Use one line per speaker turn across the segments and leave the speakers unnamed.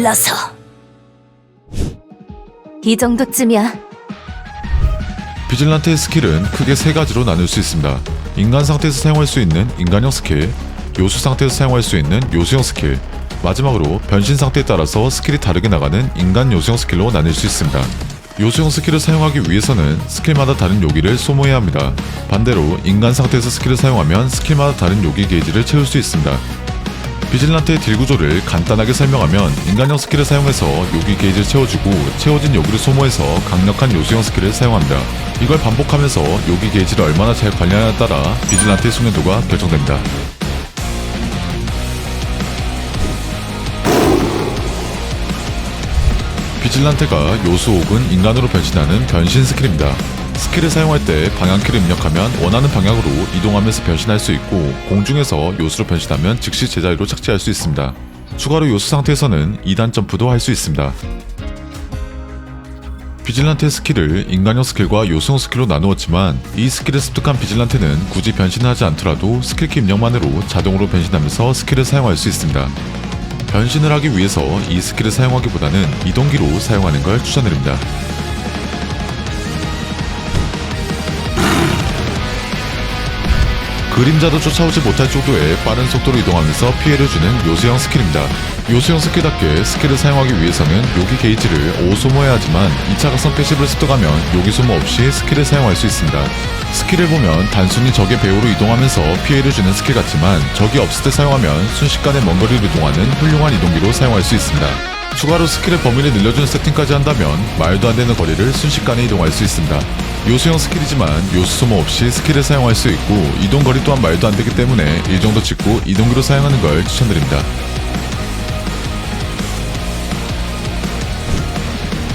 불러서 이 정도쯤이야.
비질란테의 스킬은 크게 세 가지로 나눌 수 있습니다. 인간 상태에서 사용할 수 있는 인간형 스킬, 요수 상태에서 사용할 수 있는 요수형 스킬, 마지막으로 변신 상태에 따라서 스킬이 다르게 나가는 인간 요수형 스킬로 나뉠 수 있습니다. 요수형 스킬을 사용하기 위해서는 스킬마다 다른 요기를 소모해야 합니다. 반대로 인간 상태에서 스킬을 사용하면 스킬마다 다른 요기 게이지를 채울 수 있습니다. 비질란테의 딜 구조를 간단하게 설명하면 인간형 스킬을 사용해서 요기 게이지를 채워주고 채워진 요기를 소모해서 강력한 요수형 스킬을 사용합니다. 이걸 반복하면서 요기 게이지를 얼마나 잘 관리하냐에 따라 비질란테의 숙련도가 결정됩니다. 비질란테가 요수 혹은 인간으로 변신하는 변신 스킬입니다. 스킬을 사용할 때 방향키를 입력하면 원하는 방향으로 이동하면서 변신할 수 있고 공중에서 요수로 변신하면 즉시 제자리로 착지할 수 있습니다. 추가로 요수 상태에서는 2단 점프도 할 수 있습니다. 비질란테 스킬을 인간형 스킬과 요수형 스킬로 나누었지만 이 스킬을 습득한 비질란테는 굳이 변신하지 않더라도 스킬키 입력만으로 자동으로 변신하면서 스킬을 사용할 수 있습니다. 변신을 하기 위해서 이 스킬을 사용하기보다는 이동기로 사용하는 걸 추천드립니다. 그림자도 쫓아오지 못할 정도의 빠른 속도로 이동하면서 피해를 주는 요수형 스킬입니다. 요수형 스킬답게 스킬을 사용하기 위해서는 요기 게이지를 5 소모해야 하지만 2차 각성 패시브를 습득하면 요기 소모 없이 스킬을 사용할 수 있습니다. 스킬을 보면 단순히 적의 배우로 이동하면서 피해를 주는 스킬 같지만 적이 없을 때 사용하면 순식간에 먼 거리를 이동하는 훌륭한 이동기로 사용할 수 있습니다. 추가로 스킬의 범위를 늘려준 세팅까지 한다면 말도 안 되는 거리를 순식간에 이동할 수 있습니다. 요수형 스킬이지만 요수 소모 없이 스킬을 사용할 수 있고 이동 거리 또한 말도 안 되기 때문에 일 정도 찍고 이동기로 사용하는 걸 추천드립니다.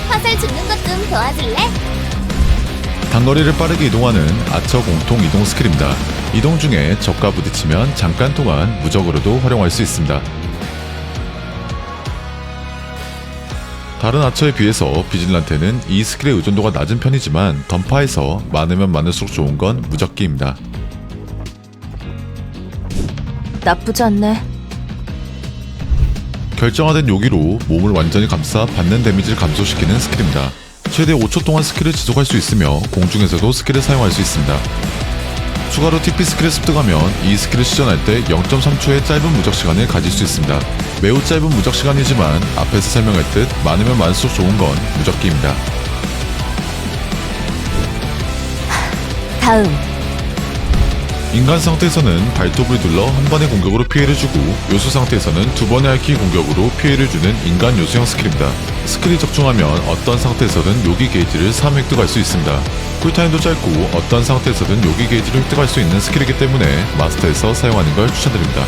화살 죽는 것 좀 도와줄래?
단거리를 빠르게 이동하는 아처 공통 이동 스킬입니다. 이동 중에 적과 부딪히면 잠깐 동안 무적으로도 활용할 수 있습니다. 다른 아처에 비해서 비질란테는 이 스킬의 의존도가 낮은 편이지만 던파에서 많으면 많을수록 좋은 건 무적기입니다.
나쁘지 않네.
결정화된 요기로 몸을 완전히 감싸 받는 데미지를 감소시키는 스킬입니다. 최대 5초 동안 스킬을 지속할 수 있으며 공중에서도 스킬을 사용할 수 있습니다. 추가로 TP 스킬을 습득하면 이 스킬을 시전할 때 0.3초의 짧은 무적 시간을 가질 수 있습니다. 매우 짧은 무적 시간이지만 앞에서 설명했듯 많으면 많을수록 좋은 건 무적기입니다.
다음
인간 상태에서는 발톱을 눌러 한 번의 공격으로 피해를 주고 요수 상태에서는 두 번의 알키 공격으로 피해를 주는 인간 요수형 스킬입니다. 스킬이 적중하면 어떤 상태에서든 요기 게이지를 3 획득할 수 있습니다. 쿨타임도 짧고 어떤 상태에서든 요기 게이지를 획득할 수 있는 스킬이기 때문에 마스터에서 사용하는 걸 추천드립니다.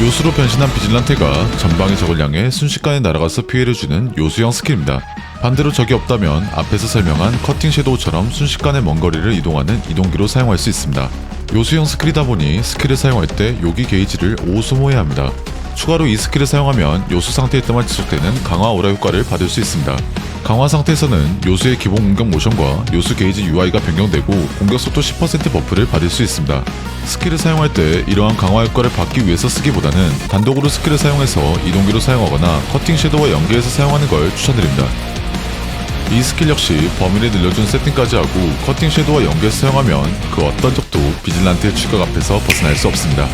요수로 변신한 비질란테가 전방의 적을 향해 순식간에 날아가서 피해를 주는 요수형 스킬입니다. 반대로 적이 없다면 앞에서 설명한 커팅 섀도우처럼 순식간에 먼 거리를 이동하는 이동기로 사용할 수 있습니다. 요수형 스킬이다 보니 스킬을 사용할 때 요기 게이지를 5 소모해야 합니다. 추가로 이 스킬을 사용하면 요수 상태일 때만 지속되는 강화 오라 효과를 받을 수 있습니다. 강화 상태에서는 요수의 기본 공격 모션과 요수 게이지 UI가 변경되고 공격 속도 10% 버프를 받을 수 있습니다. 스킬을 사용할 때 이러한 강화 효과를 받기 위해서 쓰기보다는 단독으로 스킬을 사용해서 이동기로 사용하거나 커팅 섀도우와 연계해서 사용하는 걸 추천드립니다. 이 스킬 역시 범위를 늘려준 세팅까지 하고 커팅 섀도우와 연계해서 사용하면 그 어떤 적도 비질란트의 출격 앞에서 벗어날 수 없습니다.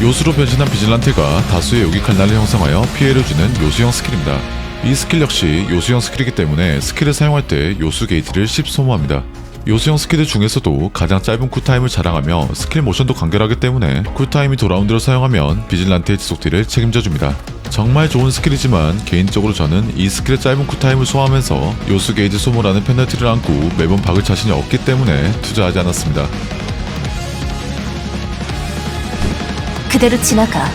요수로 변신한 비질란테가 다수의 요기 칼날을 형성하여 피해를 주는 요수형 스킬입니다. 이 스킬 역시 요수형 스킬이기 때문에 스킬을 사용할 때 요수 게이지를 10 소모합니다. 요수형 스킬 중에서도 가장 짧은 쿨타임을 자랑하며 스킬 모션도 간결하기 때문에 쿨타임이 도라운드로 사용하면 비질란테의 지속딜을 책임져줍니다. 정말 좋은 스킬이지만 개인적으로 저는 이 스킬의 짧은 쿨타임을 소화하면서 요수 게이지 소모라는 페널티를 안고 매번 박을 자신이 없기 때문에 투자하지 않았습니다.
그대로 지나가.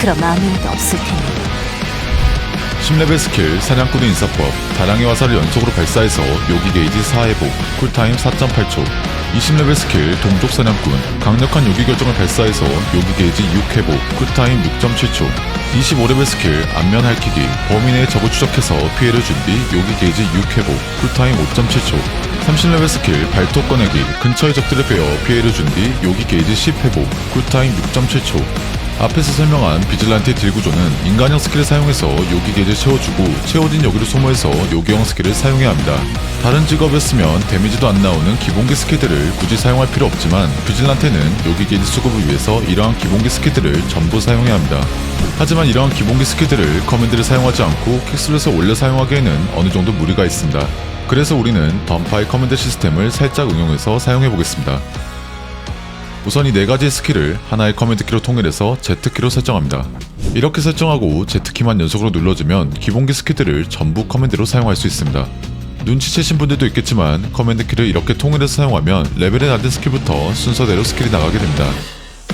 그럼 아무 일도 없을 테니.
10레벨 스킬 사냥꾼의 인사법 다량의 화살을 연속으로 발사해서 요기 게이지 4회복 쿨타임 4.8초. 20레벨 스킬 동족 사냥꾼 강력한 요기 결정을 발사해서 요기 게이지 6회복 쿨타임 6.7초. 25레벨 스킬 안면 범위 내의 적을 추적해서 피해를 준 뒤 요기 게이지 6회복 쿨타임 5.7초. 30레벨 스킬 발톱 꺼내기 근처의 적들을 베어 피해를 준 뒤 요기 게이지 10회복 쿨타임 6.7초 앞에서 설명한 비질란티 딜 구조는 인간형 스킬을 사용해서 요기 게이지를 채워주고 채워진 여기를 소모해서 요기형 스킬을 사용해야 합니다. 다른 직업이었으면 데미지도 안 나오는 기본기 스킬들을 굳이 사용할 필요 없지만 비질란테는 요기 게이지 수급을 위해서 이러한 기본기 스킬들을 전부 사용해야 합니다. 하지만 이러한 기본기 스킬들을 커맨드를 사용하지 않고 킥슬에서 올려 사용하기에는 어느 정도 무리가 있습니다. 그래서 우리는 던파이 커맨드 시스템을 살짝 응용해서 사용해 보겠습니다. 우선 이 네 가지의 스킬을 하나의 커맨드 키로 통일해서 Z키로 설정합니다. 이렇게 설정하고 Z키만 연속으로 눌러주면 기본기 스킬들을 전부 커맨드로 사용할 수 있습니다. 눈치채신 분들도 있겠지만 커맨드 키를 이렇게 통일해서 사용하면 레벨이 낮은 스킬부터 순서대로 스킬이 나가게 됩니다.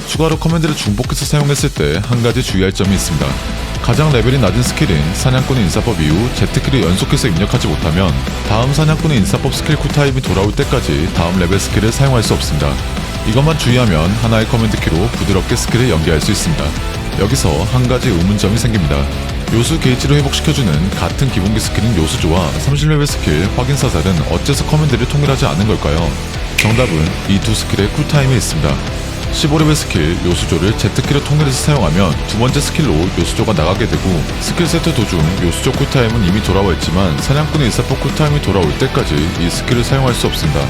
추가로 커맨드를 중복해서 사용했을 때 한 가지 주의할 점이 있습니다. 가장 레벨이 낮은 스킬인 사냥꾼의 인사법 이후 Z키를 연속해서 입력하지 못하면 다음 사냥꾼의 인사법 스킬 쿨타임이 돌아올 때까지 다음 레벨 스킬을 사용할 수 없습니다. 이것만 주의하면 하나의 커맨드 키로 부드럽게 스킬을 연계할 수 있습니다. 여기서 한 가지 의문점이 생깁니다. 요수 게이지로 회복시켜주는 같은 기본기 스킬인 요수조와 30레벨 스킬 확인 사살은 어째서 커맨드를 통일하지 않은 걸까요? 정답은 이 두 스킬의 쿨타임에 있습니다. 15레벨 스킬 요수조를 Z키로 통일해서 사용하면 두 번째 스킬로 요수조가 나가게 되고 스킬 세트 도중 요수조 쿨타임은 이미 돌아와 있지만 사냥꾼의 일사법 쿨타임이 돌아올 때까지 이 스킬을 사용할 수 없습니다.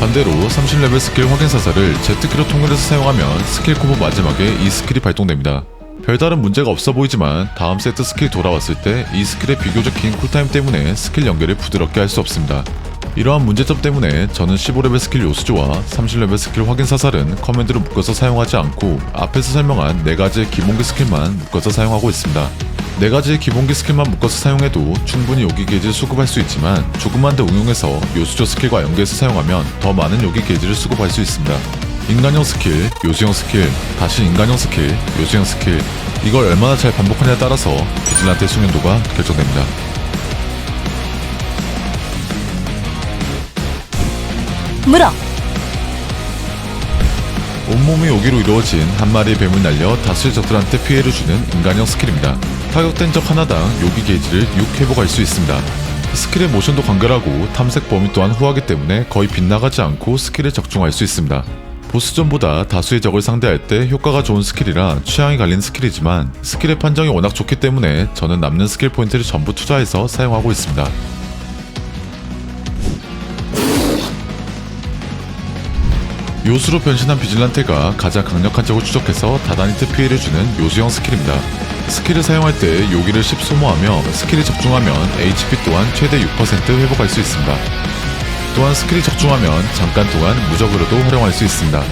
반대로 30레벨 스킬 확인 사살을 Z키로 통일해서 사용하면 스킬 콤보 마지막에 이 스킬이 발동됩니다. 별다른 문제가 없어 보이지만 다음 세트 스킬 돌아왔을 때 이 스킬의 비교적 긴 쿨타임 때문에 스킬 연계를 부드럽게 할 수 없습니다. 이러한 문제점 때문에 저는 15레벨 스킬 요수조와 30레벨 스킬 확인 사살은 커맨드로 묶어서 사용하지 않고 앞에서 설명한 4가지의 기본기 스킬만 묶어서 사용하고 있습니다. 4가지의 기본기 스킬만 묶어서 사용해도 충분히 요기 게이지를 수급할 수 있지만 조금만 더 응용해서 요수조 스킬과 연계해서 사용하면 더 많은 요기 게이지를 수급할 수 있습니다. 인간형 스킬, 요수형 스킬, 다시 인간형 스킬, 요수형 스킬 이걸 얼마나 잘 반복하냐에 따라서 비질란테 숙련도가 결정됩니다.
물어.
온몸이 요기로 이루어진 한 마리의 뱀을 날려 다수의 적들한테 피해를 주는 인간형 스킬입니다. 타격된 적 하나당 요기 게이지를 6 회복할 수 있습니다. 스킬의 모션도 간결하고 탐색 범위 또한 후하기 때문에 거의 빗나가지 않고 스킬에 적중할 수 있습니다. 보스전보다 다수의 적을 상대할 때 효과가 좋은 스킬이라 취향이 갈린 스킬이지만 스킬의 판정이 워낙 좋기 때문에 저는 남는 스킬 포인트를 전부 투자해서 사용하고 있습니다. 요수로 변신한 비질란테가 가장 강력한 적을 추적해서 다다니트 피해를 주는 요수형 스킬입니다. 스킬을 사용할 때 요기를 10 소모하며 스킬이 적중하면 HP 또한 최대 6% 회복할 수 있습니다. 또한 스킬이 적중하면 잠깐 동안 무적으로도 활용할 수 있습니다.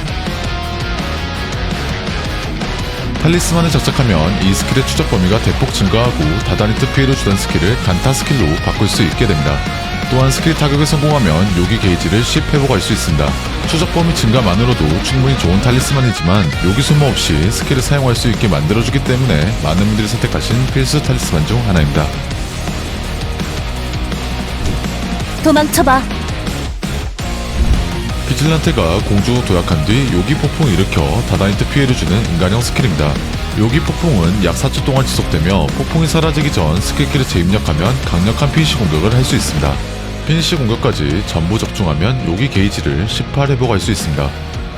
탈리스만을 장착하면 이 스킬의 추적 범위가 대폭 증가하고 다다니트 피해를 주던 스킬을 간타 스킬로 바꿀 수 있게 됩니다. 또한 스킬 타격에 성공하면 요기 게이지를 10 회복할 수 있습니다. 추적 범위 증가만으로도 충분히 좋은 탈리스만이지만 요기 소모 없이 스킬을 사용할 수 있게 만들어주기 때문에 많은 분들이 선택하신 필수 탈리스만 중 하나입니다.
도망쳐봐.
비질란테가 공중으로 도약한 뒤 요기 폭풍을 일으켜 다다니트 피해를 주는 인간형 스킬입니다. 요기 폭풍은 약 4초 동안 지속되며 폭풍이 사라지기 전 스킬키를 재입력하면 강력한 피니시 공격을 할 수 있습니다. 피니시 공격까지 전부 적중하면 요기 게이지를 18 회복할 수 있습니다.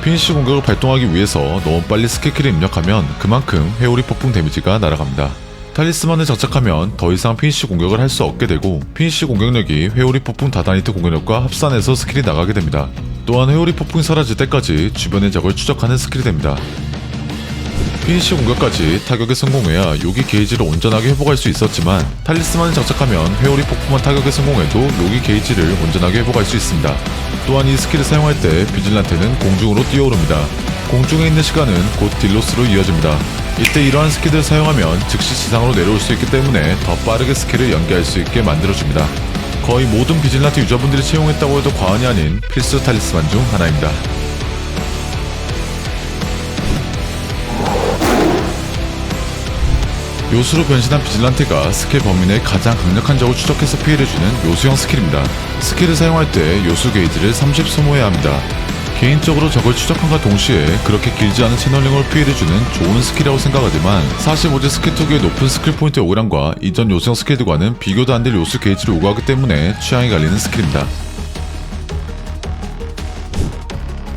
피니시 공격을 발동하기 위해서 너무 빨리 스킬키를 입력하면 그만큼 회오리 폭풍 데미지가 날아갑니다. 탈리스만을 장착하면 더 이상 피니시 공격을 할 수 없게 되고 피니시 공격력이 회오리 폭풍 다다니트 공격력과 합산해서 스킬이 나가게 됩니다. 또한 회오리 폭풍이 사라질 때까지 주변의 적을 추적하는 스킬이 됩니다. 피니시 공격까지 타격에 성공해야 요기 게이지를 온전하게 회복할 수 있었지만 탈리스만을 장착하면 회오리 폭풍만 타격에 성공해도 요기 게이지를 온전하게 회복할 수 있습니다. 또한 이 스킬을 사용할 때 비질란테는 공중으로 뛰어오릅니다. 공중에 있는 시간은 곧 딜로스로 이어집니다. 이때 이러한 스킬을 사용하면 즉시 지상으로 내려올 수 있기 때문에 더 빠르게 스킬을 연계할 수 있게 만들어줍니다. 거의 모든 비질란테 유저분들이 채용했다고 해도 과언이 아닌 필수 탈리스만 중 하나입니다. 요수로 변신한 비질란테가 스킬 내 가장 강력한 적을 추적해서 피해를 주는 요수형 스킬입니다. 스킬을 사용할 때 요수 게이지를 30 소모해야 합니다. 개인적으로 적을 추적함과 동시에 그렇게 길지 않은 채널링으로 피해를 주는 좋은 스킬이라고 생각하지만 45제 스킬 특유의 높은 스킬 포인트 오그람과 이전 요수형 스킬들과는 비교도 안 될 요수 게이지를 요구하기 때문에 취향이 갈리는 스킬입니다.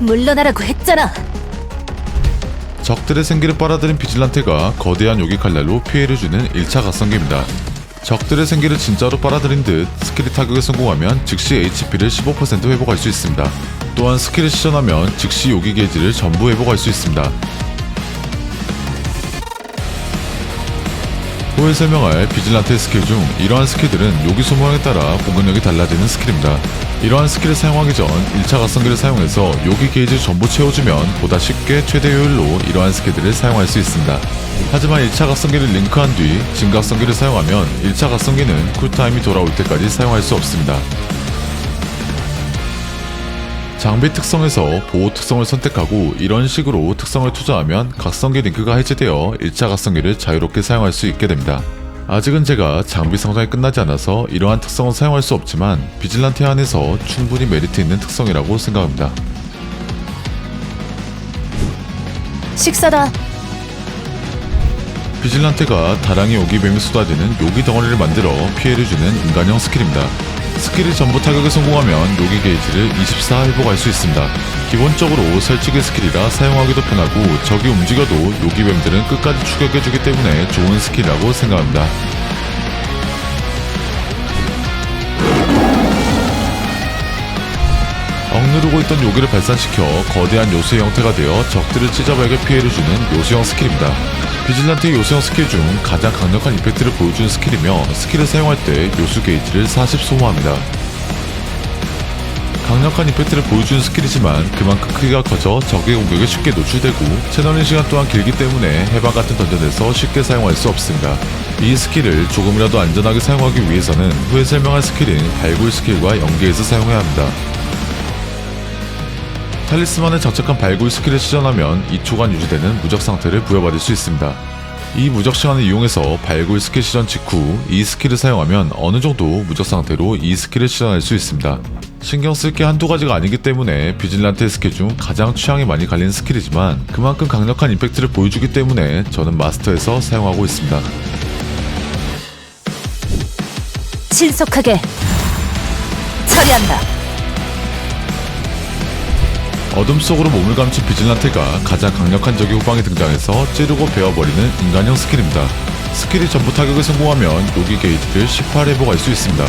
물러나라고 했잖아.
적들의 생기를 빨아들인 비질란테가 거대한 요기 칼날로 피해를 주는 1차 각성기입니다. 적들의 생기를 진짜로 빨아들인 듯 스킬이 타격에 성공하면 즉시 HP를 15% 회복할 수 있습니다. 또한 스킬을 시전하면 즉시 요기 게이지를 전부 회복할 수 있습니다. 후에 설명할 비질란테 스킬 중 이러한 스킬들은 요기 소모량에 따라 공격력이 달라지는 스킬입니다. 이러한 스킬을 사용하기 전 1차 각성기를 사용해서 요기 게이지를 전부 채워주면 보다 쉽게 최대 효율로 이러한 스킬들을 사용할 수 있습니다. 하지만 1차 각성기를 링크한 뒤 진각성기를 사용하면 1차 각성기는 쿨타임이 돌아올 때까지 사용할 수 없습니다. 장비 특성에서 보호 특성을 선택하고 이런 식으로 특성을 투자하면 각성기 링크가 해제되어 1차 각성기를 자유롭게 사용할 수 있게 됩니다. 아직은 제가 장비 성장이 끝나지 않아서 이러한 특성은 사용할 수 없지만 비질란테 안에서 충분히 메리트 있는 특성이라고 생각합니다.
식사다.
비질란테가 다랑이 오기뱀이 쏟아지는 요기 덩어리를 만들어 피해를 주는 인간형 스킬입니다. 스킬이 전부 타격에 성공하면 요기 게이지를 24 회복할 수 있습니다. 기본적으로 설치기 스킬이라 사용하기도 편하고 적이 움직여도 요기 뱀들은 끝까지 추격해주기 때문에 좋은 스킬이라고 생각합니다. 억누르고 있던 요기를 발산시켜 거대한 요수의 형태가 되어 적들을 찢어버리게 피해를 주는 요수형 스킬입니다. 비질란트 요수형 스킬 중 가장 강력한 이펙트를 보여주는 스킬이며 스킬을 사용할 때 요수 게이지를 40 소모합니다. 강력한 이펙트를 보여주는 스킬이지만 그만큼 크기가 커져 적의 공격에 쉽게 노출되고 채널링 시간 또한 길기 때문에 해방 같은 던전에서 쉽게 사용할 수 없습니다. 이 스킬을 조금이라도 안전하게 사용하기 위해서는 후에 설명할 스킬인 발굴 스킬과 연계해서 사용해야 합니다. 탈리스만에 장착한 발굴 스킬을 시전하면 2초간 유지되는 무적 상태를 부여받을 수 있습니다. 이 무적 시간을 이용해서 발굴 스킬 시전 직후 이 스킬을 사용하면 어느 정도 무적 상태로 이 스킬을 시전할 수 있습니다. 신경 쓸 게 한두 가지가 아니기 때문에 비질란테 스킬 중 가장 취향이 많이 갈리는 스킬이지만 그만큼 강력한 임팩트를 보여주기 때문에 저는 마스터에서 사용하고 있습니다.
신속하게 처리한다.
어둠 속으로 몸을 감춘 비질란테가 가장 강력한 적이 후방에 등장해서 찌르고 베어버리는 인간형 스킬입니다. 스킬이 전부 타격에 성공하면 요기 게이지를 18 회복할 수 있습니다.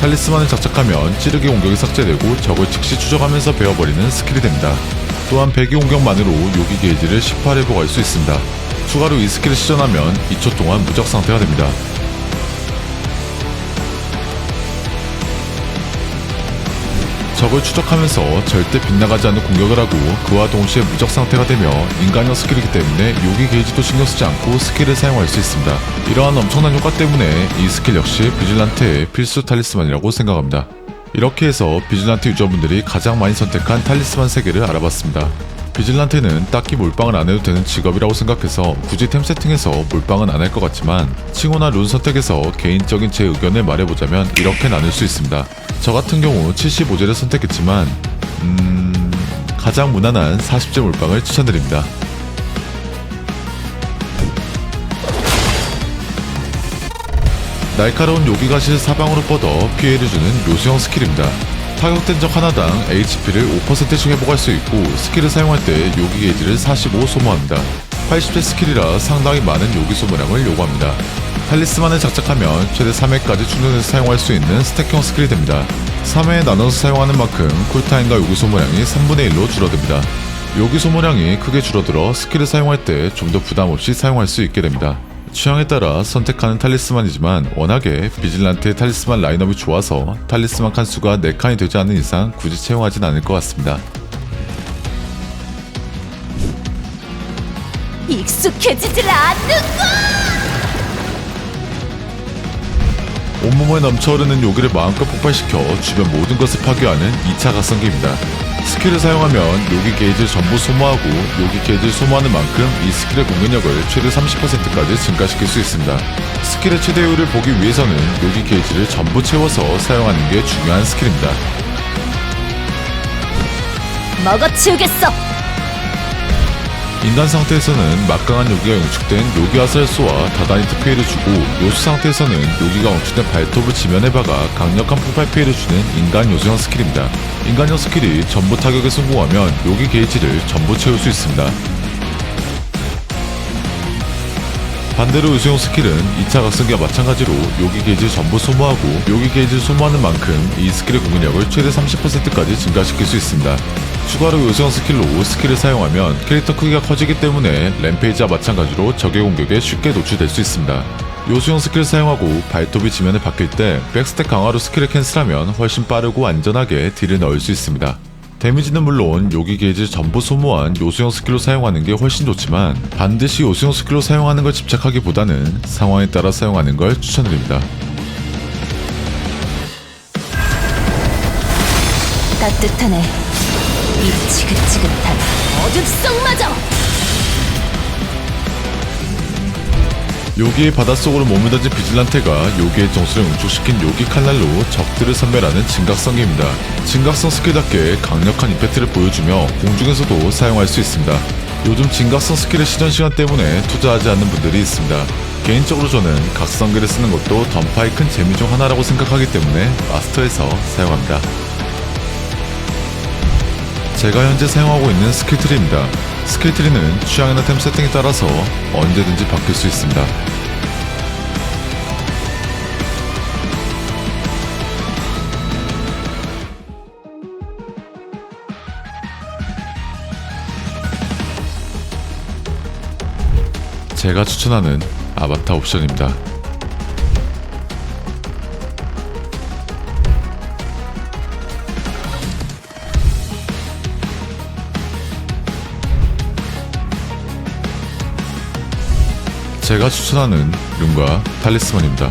탈리스만을 장착하면 찌르기 공격이 삭제되고 적을 즉시 추적하면서 베어버리는 스킬이 됩니다. 또한 배기 공격만으로 요기 게이지를 18 회복할 수 있습니다. 추가로 이 스킬을 시전하면 2초 동안 무적 상태가 됩니다. 적을 추적하면서 절대 빗나가지 않는 공격을 하고 그와 동시에 무적 상태가 되며 인간형 스킬이기 때문에 요기 게이지도 신경 쓰지 않고 스킬을 사용할 수 있습니다. 이러한 엄청난 효과 때문에 이 스킬 역시 비질란테의 필수 탈리스만이라고 생각합니다. 이렇게 해서 비질란테 유저분들이 가장 많이 선택한 탈리스만 3개를 알아봤습니다. 비질란테는 딱히 몰빵을 안 해도 되는 직업이라고 생각해서 굳이 템 세팅에서 몰빵은 안 할 것 같지만 칭호나 룬 선택에서 개인적인 제 의견을 말해보자면 이렇게 나눌 수 있습니다. 저 같은 경우 75제를 선택했지만 음... 가장 무난한 40제 몰빵을 추천드립니다. 날카로운 요기가시를 사방으로 뻗어 피해를 주는 요수형 스킬입니다. 타격된 적 하나당 HP를 5%씩 회복할 수 있고 스킬을 사용할 때 요기 게이지를 45 소모합니다. 80대 스킬이라 상당히 많은 요기 소모량을 요구합니다. 탈리스만을 장착하면 최대 3회까지 충전해서 사용할 수 있는 스택형 스킬이 됩니다. 3회에 나눠서 사용하는 만큼 쿨타임과 요기 소모량이 3분의 1로 줄어듭니다. 요기 소모량이 크게 줄어들어 스킬을 사용할 때 좀 더 부담 없이 사용할 수 있게 됩니다. 취향에 따라 선택하는 탈리스만이지만 워낙에 비질란트의 탈리스만 라인업이 좋아서 탈리스만 칸수가 4칸이 되지 않는 이상 굳이 채용하진 않을 것 같습니다.
익숙해지질 않는 거.
온몸에 넘쳐흐르는 요기를 마음껏 폭발시켜 주변 모든 것을 파괴하는 2차 각성기입니다. 스킬을 사용하면 요기 게이지를 전부 소모하고 요기 게이지를 소모하는 만큼 이 스킬의 공격력을 최대 30%까지 증가시킬 수 있습니다. 스킬의 최대 효율을 보기 위해서는 요기 게이지를 전부 채워서 사용하는 게 중요한 스킬입니다.
먹어치우겠어.
인간 상태에서는 막강한 요기가 영축된 요기 화살쏘와 다다니트 피해를 주고 요수 상태에서는 요기가 영축된 발톱을 지면에 박아 강력한 폭발 피해를 주는 인간 요수형 스킬입니다. 인간형 스킬이 전부 타격에 성공하면 요기 게이지를 전부 채울 수 있습니다. 반대로 요수형 스킬은 2차 각성기와 마찬가지로 요기 게이지를 전부 소모하고 요기 게이지를 소모하는 만큼 이 스킬의 공격력을 최대 30%까지 증가시킬 수 있습니다. 추가로 요수형 스킬로 스킬을 사용하면 캐릭터 크기가 커지기 때문에 램페이지와 마찬가지로 적의 공격에 쉽게 노출될 수 있습니다. 요수형 스킬을 사용하고 발톱이 지면에 박힐 때 백스택 강화로 스킬을 캔슬하면 훨씬 빠르고 안전하게 딜을 넣을 수 있습니다. 데미지는 물론 요기 게이지를 전부 소모한 요수형 스킬로 사용하는 게 훨씬 좋지만 반드시 요수형 스킬로 사용하는 걸 집착하기보다는 상황에 따라 사용하는 걸 추천드립니다.
따뜻하네. 이 지긋지긋한 어둠 속마저.
요기의 바닷속으로 몸을 던진 비질란테가 요기의 정수를 응축시킨 요기 칼날로 적들을 섬멸하는 진각성기입니다. 진각성 스킬답게 강력한 임팩트를 보여주며 공중에서도 사용할 수 있습니다. 요즘 진각성 스킬의 시전 시간 때문에 투자하지 않는 분들이 있습니다. 개인적으로 저는 각성기를 쓰는 것도 던파의 큰 재미 중 하나라고 생각하기 때문에 마스터에서 사용합니다. 제가 현재 사용하고 있는 스킬트리입니다. 스킬트리는 취향이나 템 세팅에 따라서 언제든지 바뀔 수 있습니다. 제가 추천하는 아바타 옵션입니다. 제가 추천하는 룬과 탈리스만입니다.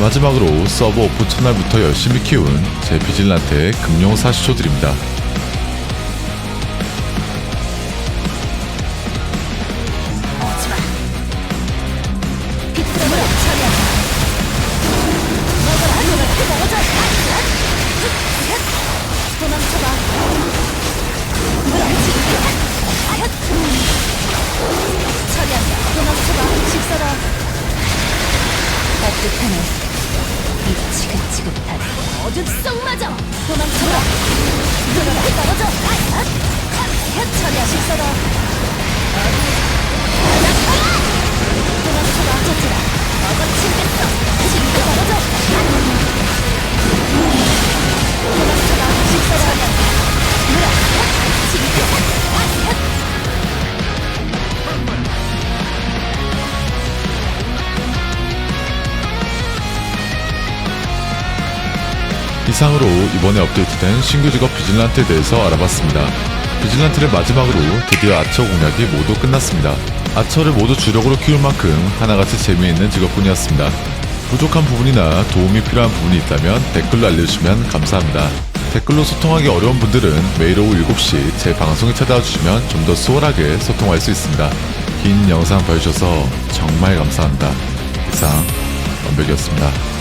마지막으로 서버 오픈 첫날부터 열심히 키운 제 비질란테의 금용 40초 드립니다.
지긋지긋한 어둠 속마저. 눈을 뜨거워져. 아얏. 아얏. 처리야 식사다. 도망쳐봐 저들아 먹어치우겠어 지금도 떨어져 식사를 하면 물어 지금
이상으로 이번에 업데이트된 신규 직업 비질란테에 대해서 알아봤습니다. 비질란테를 마지막으로 드디어 아처 공략이 모두 끝났습니다. 아처를 모두 주력으로 키울 만큼 하나같이 재미있는 직업군이었습니다. 부족한 부분이나 도움이 필요한 부분이 있다면 댓글로 알려주시면 감사합니다. 댓글로 소통하기 어려운 분들은 매일 오후 7시 제 방송에 찾아와 주시면 좀 더 수월하게 소통할 수 있습니다. 긴 영상 봐주셔서 정말 감사합니다. 이상 원백이었습니다.